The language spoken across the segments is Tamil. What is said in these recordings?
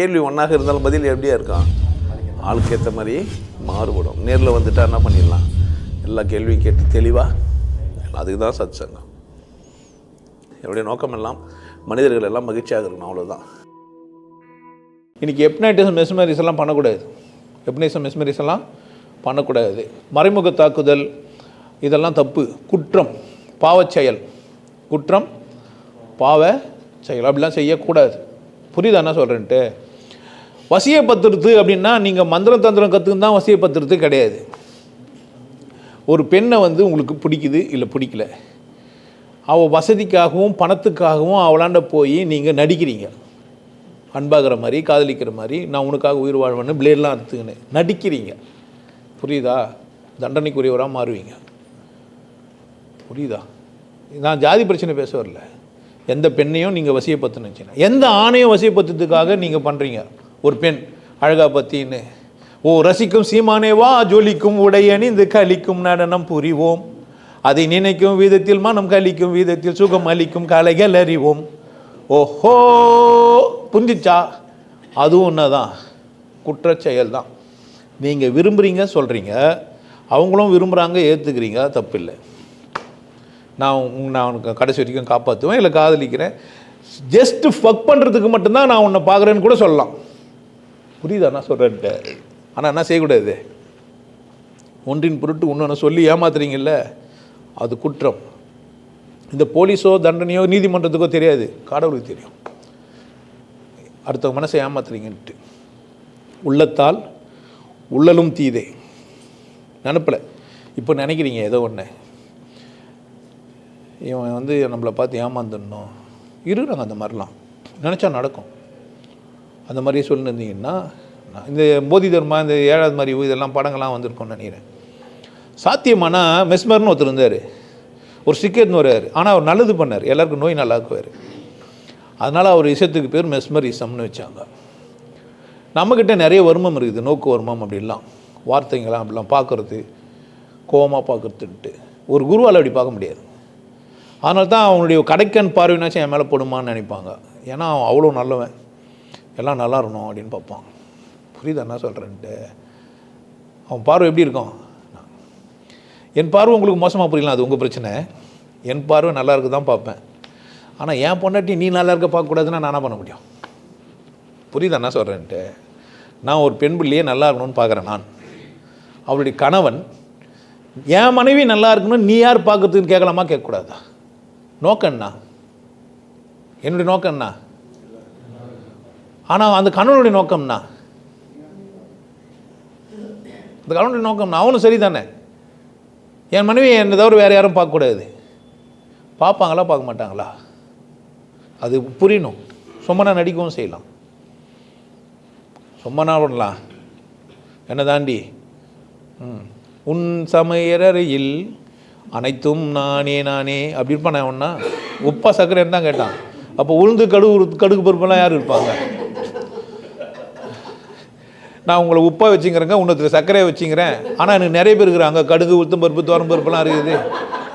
கேள்வி ஒன்றாக இருந்தாலும் பதில் எப்படியா இருக்கான் ஆளுக்கு ஏற்ற மாதிரி மாறுபடும். நேரில் வந்துட்டா என்ன பண்ணிடலாம்? எல்லா கேள்வியும் கேட்டு தெளிவாக அதுக்கு தான் சத் சங்கம் என்னுடைய நோக்கம் எல்லாம் மனிதர்கள் எல்லாம் மகிழ்ச்சியாக இருக்கணும் அவ்வளோதான் இன்றைக்கி எப்னைட்டிசம் மெஸ்மரிஸ் எல்லாம் பண்ணக்கூடாது. எப்னைசம் மெஸ்மரிஸ் எல்லாம் பண்ணக்கூடாது. மறைமுக தாக்குதல் இதெல்லாம் தப்பு. குற்றம் பாவச் செயல் குற்றம் பாவ செயல் அப்படிலாம் செய்யக்கூடாது. புரியுதா என்ன சொல்கிறேன்ட்டு வசியப்பத்திரத்து அப்படின்னா நீங்கள் மந்திரம் தந்திரம் கற்றுக்கு தான் வசியப்பத்திரத்து கிடையாது. ஒரு பெண்ணை வந்து உங்களுக்கு பிடிக்குது இல்லை பிடிக்கல அவள் வசதிக்காகவும் பணத்துக்காகவும் அவளாண்ட போய் நீங்கள் நடிக்கிறீங்க. அன்பாகிற மாதிரி காதலிக்கிற மாதிரி நான் உனக்காக உயிர் வாழ்வேன்னு பிளேட்லாம் அறுத்துக்கின்னு நடிக்கிறீங்க. புரியுதா? தண்டனைக்குரியவராக மாறுவீங்க. புரியுதா? நான் ஜாதி பிரச்சனை பேச வரல. எந்த பெண்ணையும் நீங்கள் வசியப்படுத்தினுச்சுன்னா எந்த ஆணையும் வசியப்படுத்துறதுக்காக நீங்கள் பண்ணுறீங்க ஒரு பெண் அழகா பற்றின்னு ஓ ரசிக்கும் சீமானேவா ஜொலிக்கும் உடையணிந்து கலிக்கும் நடனம் புரிவோம். அதை நினைக்கும் விதத்தில் மனம் கலிக்கும் விதத்தில் சுகம் அளிக்கும் கலைகள் அறிவோம். ஓஹோ! புரிஞ்சிச்சா? அதுவும் ஒன்றுதான் குற்றச்செயல் தான் நீங்கள் விரும்புகிறீங்க சொல்கிறீங்க அவங்களும் விரும்புகிறாங்க ஏற்றுக்கிறீங்க தப்பில்லை. நான் நான் உனக்கு கடைசி வரைக்கும் காப்பாற்றுவேன் இல்லை காதலிக்கிறேன். ஜஸ்ட்டு ஃபக் பண்ணுறதுக்கு மட்டும்தான் நான் உன்னை பார்க்குறேன்னு கூட சொல்லலாம். புரியுதா நான் சொல்கிறேன்ட்டு ஆனால் என்ன செய்யக்கூடாது? ஒன்றின் பொருட்டு இன்னொன்று சொல்லி ஏமாத்துறீங்கல்ல? அது குற்றம். இந்த போலீஸோ தண்டனையோ நீதிமன்றத்துக்கோ தெரியாது. கடவுளுக்கு தெரியும். அடுத்தவங்க மனசை ஏமாத்துறீங்கன்ட்டு. உள்ளத்தால் உள்ளலும் தீதே. நினப்பில். இப்போ நினைக்கிறீங்க ஏதோ ஒன்று இவன் வந்து நம்மளை பார்த்து ஏமாந்துடணும். இருக்கிறாங்க அந்த மாதிரிலாம். நினச்சா நடக்கும். அந்த மாதிரி சொல்லியிருந்தீங்கன்னா நான் இந்த போதி தர்மா இந்த ஏழாவது மாதிரி இதெல்லாம் படங்கள்லாம் வந்திருக்கோம்னு நினைக்கிறேன். சாத்தியமானா மெஸ்மர்னு ஒருத்தர் இருந்தார். ஒரு சிக்கர்னு வர்றாரு. ஆனால் அவர் நல்லது பண்ணார். எல்லாருக்கும் நோய் நல்லாக்குவார். அதனால் அவர் இசத்துக்கு பேர் மெஸ்மரிசம்னு வச்சாங்க. நம்மக்கிட்ட நிறைய வருமம் இருக்குது. நோக்கு வருமம் அப்படிலாம் வார்த்தைங்களாம் அப்படிலாம் பார்க்குறது கோவமாக பார்க்குறதுன்ட்டு. ஒரு குருவால் அப்படி பார்க்க முடியாது. அதனால தான் அவனுடைய கடைக்கன் பார்வைனாச்சும் என் மேலே போடுமான்னு நினைப்பாங்க. ஏன்னா அவன் அவ்வளோ நல்லவன். எல்லாம் நல்லா இருக்கணும் அப்படின்னு பார்ப்பான். புரியுதா என்ன சொல்கிறேன்ட்டு அவன் பார்வை எப்படி இருக்கும்? என் பார்வை உங்களுக்கு மோசமாக புரியலாம் அது உங்கள் பிரச்சனை. என் பார்வை நல்லா இருக்கு தான் பார்ப்பேன். ஆனால் என் பொண்டாட்டி நீ நல்லா இருக்க பார்க்கக்கூடாதுன்னா நான் என்ன பண்ண முடியும்? புரியுதா என்ன சொல்கிறேன்ட்டு நான் ஒரு பெண் பிள்ளையே நல்லா இருக்கணும்னு பார்க்குறேன் நான். அவளுடைய கணவன் என் மனைவி நல்லா இருக்கணும் நீ யார் பார்க்குறதுன்னு கேட்கலாமா? கேட்கக்கூடாதா? நோக்கண்ணா என்னுடைய நோக்கம் ஆனால் அந்த கணவனுடைய நோக்கம்னா? அந்த கணவனுடைய நோக்கம்னா அவனும் சரி தானே என் மனைவி என்னை தவிர வேறு யாரும் பார்க்கக்கூடாது. பார்ப்பாங்களா பார்க்க மாட்டாங்களா அது புரியணும். சும்மா நடிக்கவும் செய்யலாம். சும்மா நான் பண்ணலாம் என்ன தாண்டி? ம். உன் சமையலறையில் அனைத்தும் நானே நானே அப்படி இருப்பானே ஒன்றா உப்பா சர்க்கரைன்னு தான் கேட்டான். அப்போ உளுந்து கடுகு கடுகு பொறுப்பெல்லாம் யார் இருப்பாங்க நான் உங்களை உப்பாக வச்சுங்கிறேங்க இன்னொருத்தர் சர்க்கரையை வச்சுங்கிறேன். ஆனால் எனக்கு நிறைய பேர் இருக்கிறாங்க. கடுகு உளுத்தம் பருப்பு தோரம் பருப்புலாம் இருக்குது.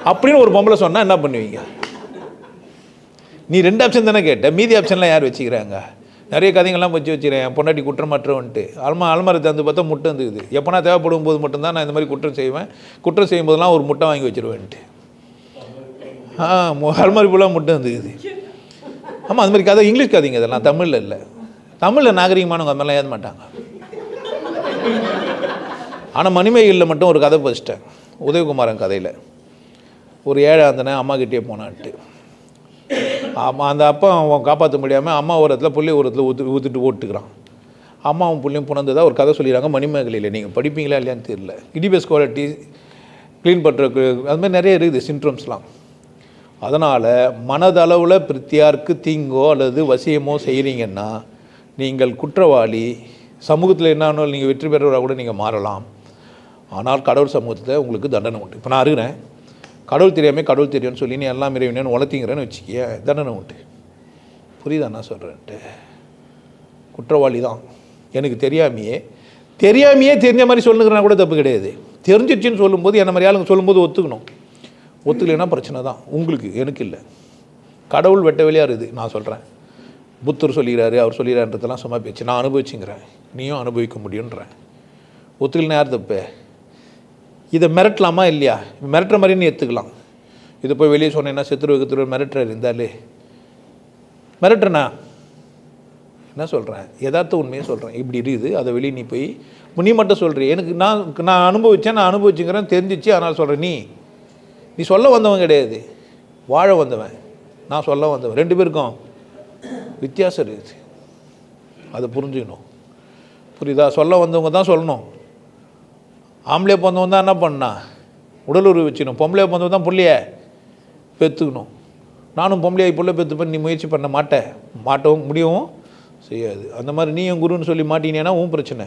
அப்படின்னு ஒரு பொம்பளை சொன்னால் என்ன பண்ணுவீங்க? நீ ரெண்டு ஆப்ஷன் தானே கேட்ட. மீதி ஆப்ஷன்லாம் யார் வச்சுக்கிறாங்க? நிறைய கதைங்கள்லாம் வச்சு வச்சுக்கிறேன். என் பொண்டாட்டி குற்றமற்றவன்ட்டு அல்மா அலமாரி தந்து பார்த்தா முட்டை இருந்துக்குது எப்போனா தேவைப்படும் போது மட்டும்தான் நான் இந்த மாதிரி குற்றம் செய்வேன். குற்றம் செய்யும் போதெல்லாம் ஒரு முட்டை வாங்கி வச்சிருவேன்ட்டு. ஆ மு- அலமாரி ஃபுல்லாக முட்டை இருந்துக்குது ஆமாம் அது மாதிரி கதை இங்கிலீஷ் கதைங்க இதெல்லாம். தமிழில் இல்லை. தமிழில் நாகரிகமானவங்க அது மாதிரிலாம் ஏற மாட்டாங்க. ஆனால் மணிமேகலில் மட்டும் ஒரு கதை படிச்சிட்டேன் உதயகுமாரன் கதையில். ஒரு ஏழை அந்தனே அம்மா கிட்டே போனான்ட்டு. ஆமாம் அந்த அப்பா அவன் காப்பாற்ற முடியாமல் அம்மா ஒரு இடத்துல புள்ளி ஒரு இடத்துல ஊற்று ஊற்றிட்டு ஓட்டுக்கிறான். அம்மாவும் புள்ளியும் புணர்ந்ததா ஒரு கதை சொல்லிடுறாங்க மணிமேகலையில். நீங்கள் படிப்பீங்களா இல்லையான்னு தெரியல. இடிபஸ் குவாலிட்டி க்ளீன் பண்ணுறக்கு அது மாதிரி நிறைய இருக்குது சின்ட்ரம்ஸ்லாம் அதனால் மனதளவில் பிரித்தியாருக்கு தீங்கோ அல்லது வசியமோ செய்கிறீங்கன்னா நீங்கள் குற்றவாளி சமூகத்தில் என்னன்னு நீங்கள் வெற்றி பெறவராக கூட நீங்கள் மாறலாம். ஆனால் கடவுள் சமூகத்தில் உங்களுக்கு தண்டனை உண்டு. இப்போ நான் அருகிறேன் கடவுள் தெரியாமல் கடவுள் தெரியும்னு சொல்லி நீ எல்லாம் இறைவனு உலத்திங்கிறேன்னு வச்சுக்கிய தண்டனை உண்டு. புரியுதா நான் சொல்கிறேன்ட்டு குற்றவாளி தான். எனக்கு தெரியாமையே தெரியாமையே தெரிஞ்ச மாதிரி சொல்லுங்கிறனா கூட தப்பு கிடையாது. தெரிஞ்சிடுச்சின்னு சொல்லும்போது என்ன மாதிரி ஆளுங்க சொல்லும்போது ஒத்துக்கணும். ஒத்துக்கலைன்னா பிரச்சனை தான். உங்களுக்கு எனக்கு இல்லை. கடவுள் வெட்ட வெளியாக இருக்குது நான் சொல்கிறேன் புத்தர் சொல்லிக்கிறாரு அவர் சொல்லிக்கிறான்றதெல்லாம் சும்மா பேச்சு. நான் அனுபவிச்சுங்கிறேன். நீயும் அனுபவிக்க முடியுன்றேன் ஒத்துக்கலனா யார் தப்பு? இதை மிரட்டலாமா இல்லையா? மிரட்டுற மாதிரி நீ எடுத்துக்கலாம் இதை போய் வெளியே சொன்னேன்னா சித்திர கத்துருவ மிரட்டுறாரு இருந்தாலே. மிரட்டுறனா? என்ன சொல்கிறேன் யதார்த்த உண்மையை சொல்கிறேன் இப்படி இருக்குது. அதை வெளியே நீ போய் நீ மட்டும் சொல்கிறீ எனக்கு நான் நான் அனுபவித்தேன் நான் அனுபவிச்சுங்கிறேன் தெரிஞ்சிச்சு அதனால் சொல்கிறேன் நீ நீ சொல்ல வந்தவன் கிடையாது. வாழ வந்தவன். நான் சொல்ல வந்தவன். ரெண்டு பேருக்கும். வித்தியாசம் இருக்குது. அதை புரிஞ்சுக்கணும். புரியுதா? சொல்ல வந்தவங்க தான் சொல்லணும். ஆம்பளை பிறந்தவன் தான் என்ன பண்ணா? உடல் உறவு வச்சுக்கணும். பொம்பளை பிறந்தவங்க தான் பிள்ளைய பெற்றுக்கணும் நானும் பொம்பளையை பிள்ளை பெற்றுப்பேன் நீ முயற்சி பண்ண மாட்டேன் மாட்டவும் முடியவும் செய்யாது. அந்த மாதிரி நீ என் குருன்னு சொல்லி மாட்டினேன்னா உன் பிரச்சனை.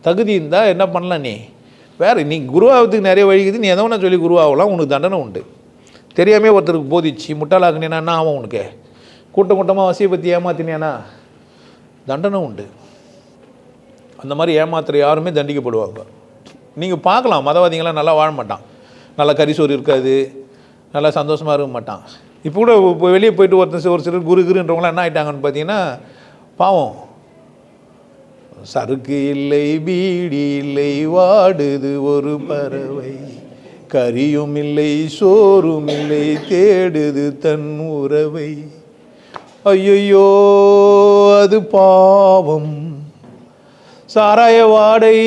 தகுதி இருந்தால் என்ன பண்ணலாம் நீ? வேறு நீ குருவாகிறதுக்கு நிறைய வழிக்குது நீ எதை ஒன்று சொல்லி குருவாகலாம் உனக்கு தண்டனை உண்டு. தெரியாமே ஒருத்தருக்கு போதிச்சு. முட்டாளாக்குனேன்னா என்ன ஆகும் உனக்கு? கூட்டம் கூட்டமாக வசியை பற்றி ஏமாத்தினேனா தண்டனை உண்டு. அந்த மாதிரி ஏமாத்துற யாருமே தண்டிக்கப்படுவாங்க. நீங்கள் பார்க்கலாம் மதவாதிகளாம் நல்லா வாழ மாட்டான். நல்லா கரிசோறு இருக்காது நல்லா சந்தோஷமாக இருக்க மாட்டான். இப்போ கூட இப்போ வெளியே போயிட்டு ஒருத்தன் ஒரு சிலர் குரு குருன்றவங்களாம் என்ன ஆயிட்டாங்கன்னு பார்த்தீங்கன்னா பாவம். சறுக்கு இல்லை பீடி இல்லை வாடுது ஒரு பறவை. கரியும் இல்லை சோறும் இல்லை தேடுது தன் உறவை. ஐயையோ அது பாவம். சாராய வாடை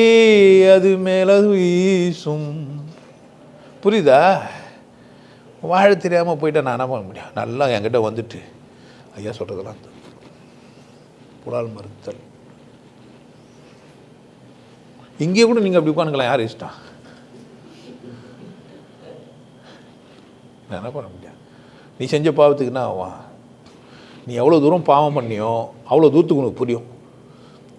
அது மேல வீசும். புரியுதா? வாழ தெரியாமல் போயிட்டா நான் என்ன பண்ண முடியும்? நல்லா என்கிட்ட வந்துட்டு ஐயா சொல்கிறதெல்லாம் புலால் மறுத்தல். இங்கே கூட நீங்கள் அப்படி உட்காந்துக்கலாம் யார் இஷ்டம்? நான் என்ன பண்ண முடியும்? நீ செஞ்ச பாவத்துக்கு என்ன ஆவான் நீ எவ்வளோ தூரம் பாவம் பண்ணியோ அவ்வளோ தூரத்துக்கு உனக்கு புரியும்.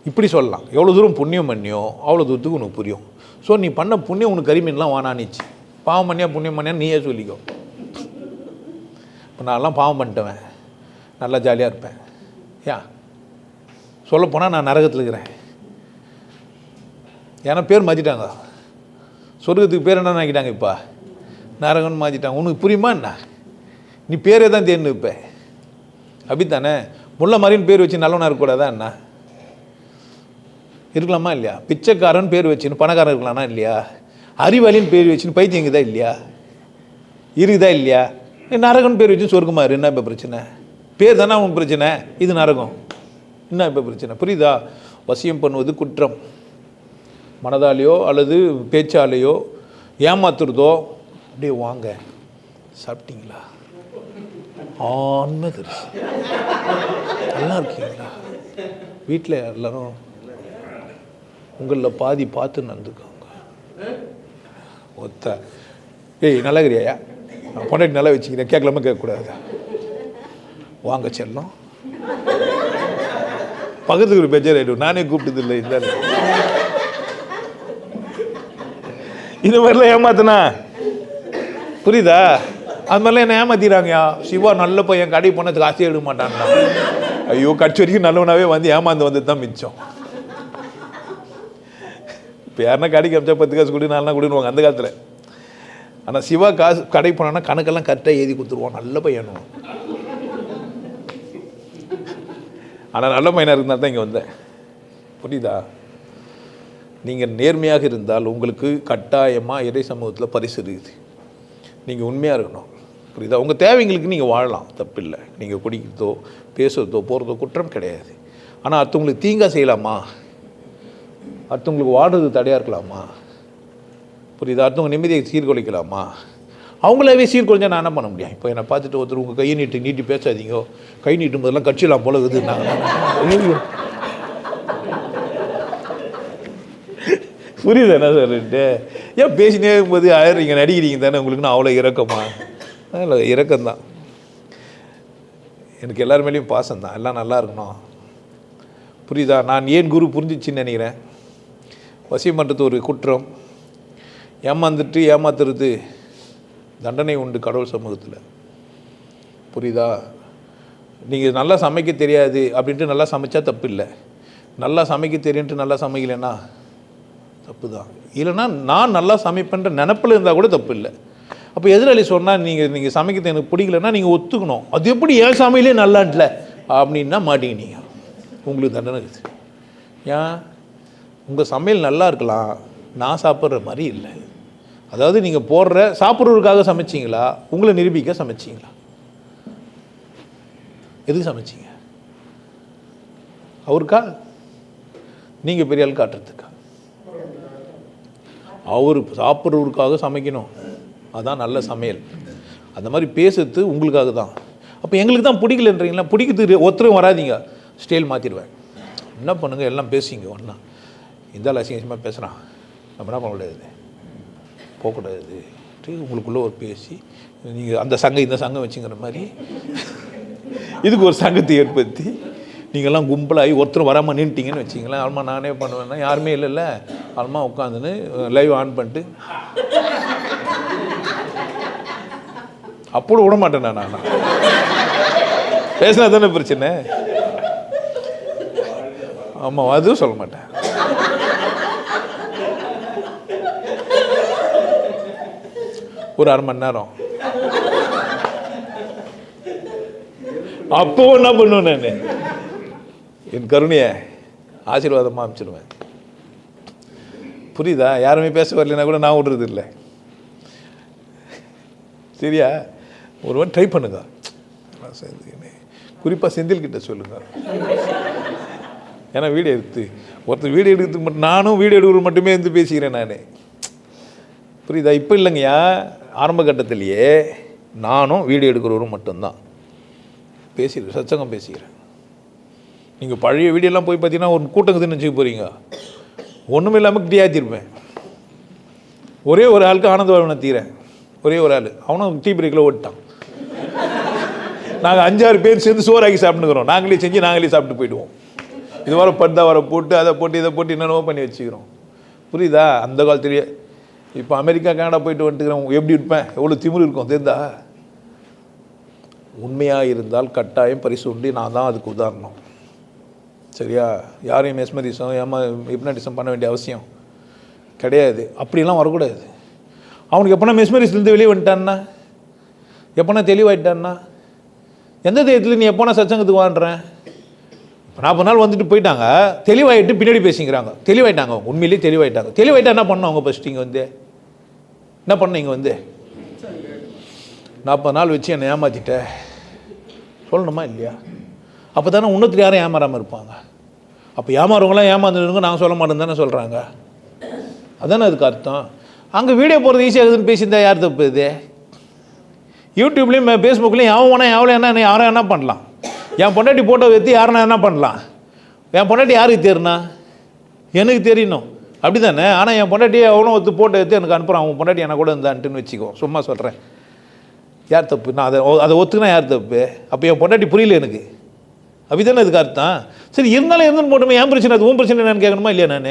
இப்படி சொல்லலாம். எவ்வளோ தூரம் புண்ணியம் பண்ணியோ அவ்வளோ தூரத்துக்கு உனக்கு புரியும். ஸோ நீ பண்ண புண்ணியம் உனக்கு கரிமீன்லாம் வானானிச்சு. பாவம் பண்ணியா புண்ணியம் பண்ணியா நீயே சொல்லிக்கோ. இப்போ நான்லாம் பாவம் பண்ணிட்டவன். நல்லா ஜாலியாக இருப்பேன். ஏன் சொல்லப்போனால் நான் நரகத்தில் இருக்கிறேன். ஏன்னா பேர் மாற்றிட்டாங்க சொர்க்கத்துக்கு பேர் என்ன நினைக்கிட்டாங்க இப்போ. நரகம்னு மாற்றிட்டாங்க உனக்கு புரியுமா என்ன? நீ பேரே தான் தேர்ந்து இப்போ அப்படித்தானே? முல்லை மாதிரின்னு பேர் வச்சு நல்லவனாக இருக்கக்கூடாதா என்ன? இருக்கலாமா இல்லையா? பிச்சைக்காரன் பேர் வச்சுன்னு பணக்காரன் இருக்கலாமா இல்லையா? அறிவாளின்னு பேர் வச்சுன்னு பைத்தியம் இருக்குதா இல்லையா? இருக்குதா இல்லையா? நரகன் நரகம்னு பேர் வச்சு சொர்க்கமா இரு என்ன இப்போ பிரச்சனை? பேர் தானே உன் பிரச்சனை. இது நரகம். என்ன இப்போ பிரச்சனை? புரியுதா? வசியம் பண்ணுவது குற்றம். மனதாலேயோ அல்லது பேச்சாலேயோ ஏமாத்துறதோ? அப்படியே வாங்க. சாப்பிட்டீங்களா? ஆன்ம தரிசி நல்லா இருக்கீங்களா? வீட்டில் எல்லாரும் உங்களில் பாதி பார்த்து நடந்துக்கோங்க. ஒத்த. ஏய் நல்லா இருக்கிறியா நான் பொண்டாட்டி நல்லா வச்சுக்கிறேன் கேட்கலாமா கேட்கக்கூடாது? வாங்க செல்லும். பக்கத்துக்கு ஒரு பேச்சர் ஆகிடும் நானே கூப்பிட்டது இல்லை இந்த இது மாதிரிலாம் ஏமாத்தினா? புரியுதா? அது மாதிரிலாம் என்ன ஏமாத்திடுறாங்கயா சிவா நல்ல பையன் கடை போனதுக்கு காசே எடுக்க மாட்டான்டா. ஐயோ கட்சி வரைக்கும் நல்லவனாவே வந்து ஏமாந்து வந்தது தான் மிச்சம். இப்போ யாருன்னா கடைக்கு அமைச்சா பத்து காசு கொடு நாலாம் கொடுடுவாங்க அந்த காலத்தில். ஆனால் சிவா காசு கடை போனான்னா கணக்கெல்லாம் கரெக்டாக எழுதி கொடுத்துருவான். நல்ல பையனும் ஆனால் நல்ல பையனாக இருந்தால் தான் இங்கே வந்தேன். புரியுதா? நீங்கள் நேர்மையாக இருந்தால் உங்களுக்கு கட்டாயமாக இறை சமூகத்தில் பரிசு இருக்குது. நீங்கள் உண்மையாக இருக்கணும். புரியுதா? உங்கள் தேவைங்களுக்கு நீங்கள் வாழலாம். தப்பில்லை. நீங்கள் குடிக்கிறதோ பேசுகிறதோ போகிறதோ குற்றம் கிடையாது. ஆனால் அடுத்தவங்களுக்கு தீங்காக செய்யலாமா? அடுத்தவங்களுக்கு வாடுறது தடையாக இருக்கலாமா? புரியுதா? அடுத்தவங்க நிம்மதியை சீர்குலைக்கலாமா? அவங்களாவே சீர்குலைஞ்சா நான் என்ன பண்ண முடியும்? இப்போ என்னை பார்த்துட்டு ஒருத்தர் உங்கள் கையை நீட்டு நீட்டி பேசாதீங்க. கை நீட்டும் போதெல்லாம் கட்சியெல்லாம் போல இருக்குதுன்னாங்க புரியுது என்ன சார் ஏன் பேசினே இருக்கும்போது ஆயிடுறீங்க நடிக்கிறீங்க தானே? உங்களுக்குன்னு அவ்வளோ இறக்கமா இல்லை இறக்கம்தான் எனக்கு எல்லார் மேலேயும் பாசம் தான். எல்லாம் நல்லா இருக்கணும். புரியுதா? நான் ஏன் குரு புரிஞ்சிச்சின்னு நினைக்கிறேன். வசியம் பண்ணுறது ஒரு குற்றம். ஏமாந்துட்டு ஏமாத்துறது தண்டனை உண்டு கடவுள் சமூகத்தில். புரியுதா? நீங்கள் நல்லா சமைக்க தெரியாது அப்படின்ட்டு நல்லா சமைச்சா தப்பு இல்லை நல்லா சமைக்க தெரியுன்ட்டு நல்லா சமைக்கலைன்னா தப்பு தான் இல்லைன்னா நான் நல்லா சமைப்பேன்ற நினப்பில் இருந்தால் கூட தப்பு இல்லை அப்போ எதிராளி சொன்னால் நீங்கள் நீங்கள் சமைக்கிறது எனக்கு பிடிக்கலன்னா நீங்கள் ஒத்துக்கணும். அது எப்படி ஏன் சமையலே நல்லான்ட்ல அப்படின்னா மாட்டிக்கினீங்க உங்களுக்கு தண்டனை இருக்குது ஏன்? உங்கள் சமையல் நல்லா இருக்கலாம். நான் சாப்பிட்ற மாதிரி இல்லை. அதாவது நீங்கள் போடுற சாப்பிட்றவருக்காக சமைச்சிங்களா? உங்களை நிரூபிக்க சமைச்சிங்களா? எதுக்கு சமைச்சிங்க? அவருக்கா? நீங்கள் பெரிய ஆள் காட்டுறதுக்கா? அவர் சாப்பிட்றவருக்காக சமைக்கணும். அதான் நல்ல சமையல். அந்த மாதிரி பேசுறது உங்களுக்காக தான். அப்போ எங்களுக்கு தான் பிடிக்கலன்றீங்களா? பிடிக்கிறது ஒருத்தரும் வராதீங்க. ஸ்டைல் மாற்றிடுவேன் என்ன பண்ணுங்கள் எல்லாம் பேசிங்க ஒன்றா இந்த அசிங்கசியமாக பேசுகிறான் நம்ம என்ன பண்ணக்கூடாது போகக்கூடாது உங்களுக்குள்ளே ஒரு பேசி நீங்கள் அந்த சங்கம் இந்த சங்கம் வச்சுங்கிற மாதிரி இதுக்கு ஒரு சங்கத்தை ஏற்படுத்தி நீங்கள்லாம் கும்பலாகி ஒருத்தர் வராமல் நின்ட்டிங்கன்னு வச்சிங்களேன். ஆல்மா நானே பண்ணுவேன்னா யாருமே இல்லைல்ல. ஆல்மா உட்காந்துன்னு லைவ் ஆன் பண்ணிட்டு அப்போ விட மாட்டேன் நான் நான். பேசினா தானே பிரச்சனை? ஆமாம் அதுவும் சொல்ல மாட்டேன். ஒரு அரை மணி நேரம். அப்போ என்ன பண்ணுவேன் நான்? என் கருணையை ஆசீர்வாதமாக அமைச்சிடுவேன் புரியுதா? யாருமே பேச வரலைன்னா கூட நான் விடுறது இல்லை சரியா? ஒருவன் ட்ரை பண்ணுங்க. எல்லாம் குறிப்பாக செந்தில் கிட்ட சொல்லுங்க. ஏன்னா வீடியோ எடுத்து ஒருத்தர் வீடியோ எடுக்கிறதுக்கு மட்டும் நானும் வீடியோ எடுக்கிறது மட்டுமே இருந்து பேசிக்கிறேன் நான். புரியுதா? இப்போ இல்லைங்கய்யா ஆரம்ப கட்டத்திலேயே நானும் வீடியோ எடுக்கிறவரும் மட்டும்தான். பேசிடுறேன் சச்சங்கம் பேசிக்கிறேன். நீங்கள் பழைய வீடியோலாம் போய் பார்த்தீங்கன்னா ஒரு கூட்டங்குதுன்னு வச்சுக்க போகிறீங்க ஒன்றும் இல்லாமல் கிட்டியாச்சிருப்பேன் ஒரே ஒரு ஆளுக்கு ஆனந்த வாழ்வனை தீரேன். ஒரே ஒரு ஆள். அவனும் டீ பிரேக்கில் ஓட்டான் நாங்கள் அஞ்சாறு பேர் சேர்ந்து சோறாக்கி சாப்பிட்டுக்கிறோம். நாங்களே செஞ்சு நாங்களே சாப்பிட்டு போயிடுவோம். இது வர பர்தா வர போட்டு அதை போட்டு இதை போட்டு என்னென்னவோ பண்ணி வச்சுக்கிறோம். புரியுதா? அந்த காலத்துலேயே இப்போ அமெரிக்கா கனடா போயிட்டு வந்துட்டுக்கிறோம். எப்படி இருப்பேன்? எவ்வளோ திமிர் இருக்கும் தெரிந்தா உண்மையாக இருந்தால் கட்டாயம் பரிசு உண்டு நான் தான் அதுக்கு உதாரணம். சரியா? யாரையும் மெஸ்மரிசம் ஏமா ஹிப்னாட்டிசம் பண்ண வேண்டிய அவசியம் கிடையாது. அப்படிலாம் வரக்கூடாது. அவனுக்கு எப்போனா மெஸ்மரிஸ்லேருந்து வெளியே வந்துட்டான்னா? எப்போனா தெளிவாயிட்டான்னா? எந்த தைரியத்தில் நீ எப்போனா சச்சங்கத்துக்கு வான்றேன்? இப்போ நாற்பது நாள் வந்துட்டு போயிட்டாங்க. தெளிவாயிட்டு பின்னாடி பேசிக்கிறாங்க. தெளிவாயிட்டாங்க. அவங்க உண்மையிலேயே தெளிவாயிட்டாங்க. தெளிவாயிட்டா என்ன பண்ணோம் அவங்க ஃபஸ்ட்டு இங்கே வந்து? என்ன பண்ண இங்கே வந்து? நாற்பது நாள் வச்சு என்னை ஏமாத்திட்ட. சொல்லணுமா இல்லையா? அப்போ தானே இன்னொருத்தர் யாரும் ஏமாறாமல் இருப்பாங்க. அப்போ ஏமாறவங்களாம் ஏமாந்துருங்க நாங்கள் சொல்ல மாட்டேன்னு தானே சொல்கிறாங்க அதானே அதுக்கு அர்த்தம். அங்கே வீடியோ போகிறது ஈஸியாக இருக்குதுன்னு பேசியிருந்தா யார் தப்பு இது? யூடியூப்லேயும் ஃபேஸ்புக்லேயும் எவன் வேணா எவ்வளோ என்ன யாரும் என்ன பண்ணலாம்? என் பொண்டாட்டி ஃபோட்டோ வைத்து யாருன்னா என்ன பண்ணலாம்? என் பொண்டாட்டி யாருக்கு தெரியுனா எனக்கு தெரியணும். அப்படி தானே ஆனால் என் பொண்டாட்டி அவனும் ஒத்து போட்டோ எடுத்து எனக்கு அனுப்புகிறான் அவன் பொண்டாட்டி எனக்கு கூட இருந்தான்ட்டுன்னு வச்சுக்கோ. சும்மா சொல்கிறேன் யார் தப்பு? நான் அதை அதை ஒத்துக்கினா யார் தப்பு? அப்போ என் பொண்டாட்டி புரியல எனக்கு. அப்படிதானே இதுக்கு அர்த்தம்? சரி இருந்தாலும் இருந்துன்னு போட்டோமே என் பிரச்சனை? அது உன் பிரச்சனை என்னன்னு கேட்கணுமா இல்லையா நான்?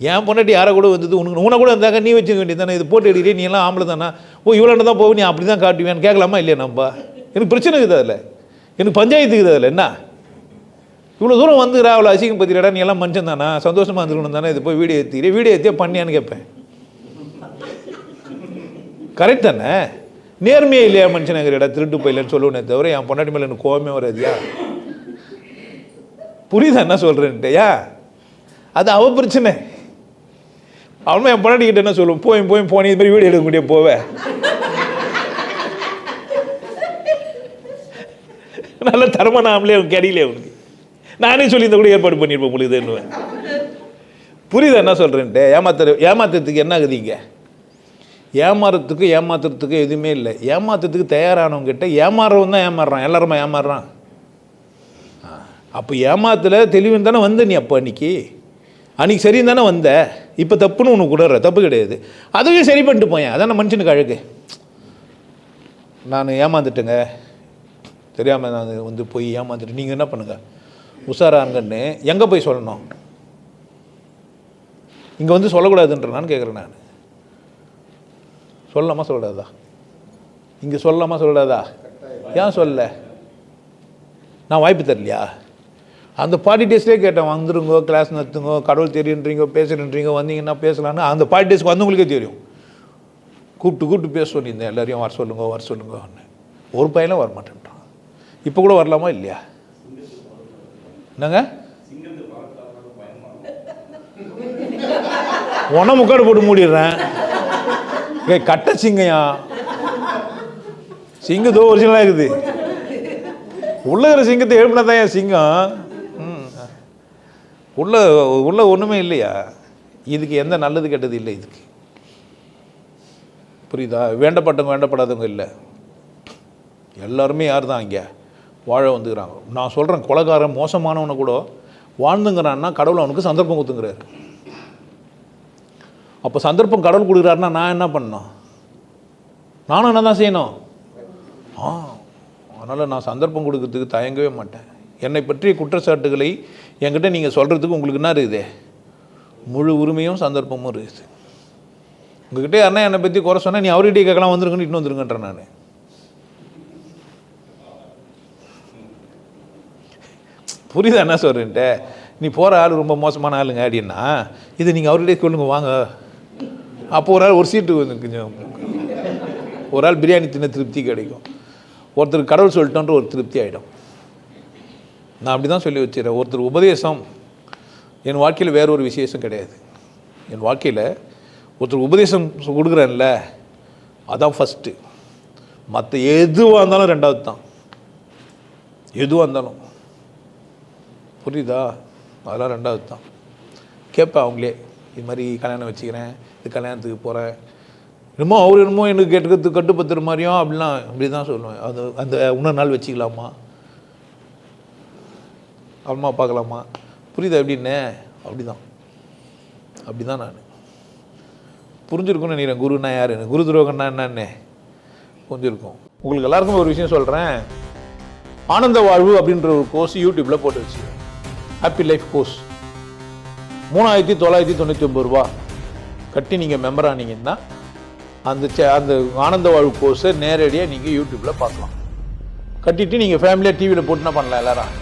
என் பொண்டாட்டி யாரை கூட வந்தது? உனக்கு உன கூட இருந்தாக்க நீ வச்சுக்க வேண்டியது தானே? இது போட்டு எடுக்கிறீ நீ எல்லாம் ஆம்பளை தானே ஓ இவ்வளோ தான் போகும் நீ அப்படி தான் காட்டுவேன்னு கேட்கலாமா இல்லையா நம்ம? எனக்கு பிரச்சனை இருக்குது அதில். எனக்கு பஞ்சாயத்து இருக்குது அதில். என்ன? இவ்வளோ தூரம் வந்துக்கிறா அவ்வளோ அசிங்கம் பற்றிடா நீ எல்லாம் மனுஷன் தானா? சந்தோஷமாக இருந்துக்கணும் தானே இது போய் வீடியோ ஏற்றிக்கிறே வீடியோ ஏற்றியா பண்ணியான்னு கேட்பேன். கரெக்ட் தானே? நேர்மையே இல்லையா மனுஷனுங்கிற திருட்டு போயிலன்னு சொல்லுவேனே தவிர என் பொண்டாட்டி மேலே எனக்கு கோவமே வராதியா? புரியுதா என்ன சொல்கிறேன்ட்டுயா அது அவ பிரச்சனை. அவனும் என் பொண்டாட்டி கிட்ட என்ன சொல்லுவோம் போய் போய் போனி இது மாதிரி வீடியோ எடுக்க முடியும் போவேன் நல்ல தரமான ஆம்பளே அவன் கிடையில அவனுக்கு நானே சொல்லி இந்த கூட ஏற்பாடு பண்ணியிருப்பேன் உங்களுக்கு புரியுதா என்ன சொல்கிறேன்ட்டு ஏமாத்துற ஏமாத்துறதுக்கு என்ன ஆகுதுங்க ஏமாறுறதுக்கு ஏமாத்துறதுக்கு எதுவுமே இல்லை. ஏமாத்துறதுக்கு தயாரானவங்க கிட்ட ஏமாறுறவன் தான் ஏமாறுறான். எல்லாருமா ஏமாறுறான்? அப்போ ஏமாத்துல தெளிவுன்னு தானே வந்த நீ அப்போ அன்னைக்கு? அன்றைக்கி சரி தானே வந்த. இப்போ தப்புன்னு உனக்கு விடுற தப்பு கிடையாது. அதையும் சரி பண்ணிட்டு போயேன். அதான் மனுஷனுக்கு அழகு. நான் ஏமாந்துட்டேங்க. தெரியாமல் நான் வந்து போய் ஏமாந்துட்டு நீங்கள் என்ன பண்ணுங்க? உஷாராங்கன்னு எங்கே போய் சொல்லணும்? இங்கே வந்து சொல்லக்கூடாதுன்றனான்னு கேட்குறேன் நான். சொல்லலாமா சொல்லக்கூடாதா? இங்கே சொல்லலாமா சொல்லக்கூடாதா? ஏன் சொல்லலை நான் வாய்ப்பு தரலையா? அந்த பார்ட்டி டேஸ்லேயே கேட்டேன் வந்துருங்கோ கிளாஸ் நடத்துங்கோ கடவுள் தெரியுன்றீங்க பேசுகிறன்றீங்க வந்தீங்கன்னா பேசலான்னு அந்த பார்ட்டி டேஸ்க்கு வந்தவங்களுக்கே தெரியும். கூப்பிட்டு கூப்பிட்டு பேச சொல்லியிருந்தேன் எல்லாரையும் வர சொல்லுங்க வர சொல்லுங்கன்னு ஒரு பையனும் வர மாட்டேன்ட்டான் இப்போ கூட வரலாமா இல்லையா? என்னங்க? உன முக்காடு போட்டு மூடிடுறேன். ஏய் கட்ட சிங்கையா? சிங்கத்தோ ஒரிஜினலாக இருக்குது. உள்ள இருக்கிற சிங்கத்தை எழுப்பினா தான் என் சிங்கம்? உள்ள உள்ள ஒன்றுமே இல்லையா? இதுக்கு எந்த நல்லது கெட்டது இல்லை இதுக்கு. புரியுதா? வேண்டப்பட்டவங்க வேண்டப்படாதவங்க இல்லை. எல்லாருமே யார் தான் இங்கே? வாழ வந்துக்கிறாங்க. நான் சொல்கிறேன் கொலைகாரன் மோசமானவனை கூட வாழ்ந்துங்கிறான்னா கடவுள் அவனுக்கு சந்தர்ப்பம் கொடுத்துங்கிறாரு. அப்போ சந்தர்ப்பம் கடவுள் கொடுக்குறாருன்னா நான் என்ன பண்ணணும்? நானும் என்ன தான் செய்யணும்? ஆ அதனால் நான் சந்தர்ப்பம் கொடுக்கறதுக்கு தயங்கவே மாட்டேன். என்னை பற்றிய குற்றச்சாட்டுகளை என்கிட்ட நீங்கள் சொல்கிறதுக்கு உங்களுக்கு என்ன இருக்குது? முழு உரிமையும் சந்தர்ப்பமும் இருக்குது. உங்ககிட்ட யாருன்னா என்னை பற்றி குறை சொன்னால் நீ அவர்கிட்டயே கேட்கலாம் வந்துருங்கன்னு இட்டு வந்துருங்கன்றேன் நான். புரியுதா என்ன சொல்கிறேன்ட்டு நீ போகிற ஆள் ரொம்ப மோசமான ஆளுங்க அப்படின்னா இது நீங்கள் அவர்கிட்டயே சொல்லுங்க வாங்க. அப்போ ஒரு ஆள் ஒரு சீட்டு கொஞ்சம் ஒரு ஆள் பிரியாணி தின்ன திருப்தி கிடைக்கும். ஒருத்தர் கடவுள் சொல்லிட்டோன்ற ஒரு திருப்தி ஆகிடும் நான் அப்படி தான் சொல்லி வச்சுக்கிறேன் ஒருத்தர் உபதேசம் என் வாழ்க்கையில் வேற ஒரு விசேஷம் கிடையாது. என் வாழ்க்கையில் ஒருத்தர் உபதேசம் கொடுக்குறேன்ல அதான் ஃபஸ்ட்டு மற்ற எதுவாக இருந்தாலும் ரெண்டாவது தான் எதுவாக இருந்தாலும். புரியுதா? அதெல்லாம் ரெண்டாவது தான் கேட்பேன் அவங்களே இது மாதிரி கல்யாணம் வச்சுக்கிறேன் இது கல்யாணத்துக்கு போகிறேன் என்னமோ அவர் என்னமோ எனக்கு கேட்டுக்கிறதுக்கு கட்டுப்பத்துற மாதிரியும் அப்படிலாம் அப்படி தான் சொல்லுவேன். அது அந்த இன்னொரு நாள் வச்சுக்கலாமா? அம்மா பார்க்கலாமா? புரியுது எப்படின்னு? அப்படி தான் அப்படி தான் நான். புரிஞ்சிருக்கும்னு நினைக்கிறேன். குருன்னா யாருன்னு குரு துரோகம்னா என்னன்னு. புரிஞ்சிருக்கும். உங்களுக்கு எல்லாருக்கும் ஒரு விஷயம் சொல்கிறேன் ஆனந்த வாழ்வு அப்படின்ற ஒரு கோர்ஸ் யூடியூப்பில் போட்டு வச்சு ஹாப்பி லைஃப் கோர்ஸ் மூணாயிரத்தி தொள்ளாயிரத்தி தொண்ணூற்றி ஒம்பது ரூபா. கட்டி நீங்கள் மெம்பர் ஆனீங்கன்னா அந்த சே- அந்த ஆனந்த வாழ்வு கோர்ஸை நேரடியாக நீங்கள் யூடியூப்பில் பார்க்கலாம். கட்டிட்டு நீங்கள் ஃபேமிலியாக டிவியில் போட்டுனா பண்ணலாம் எல்லாரும்.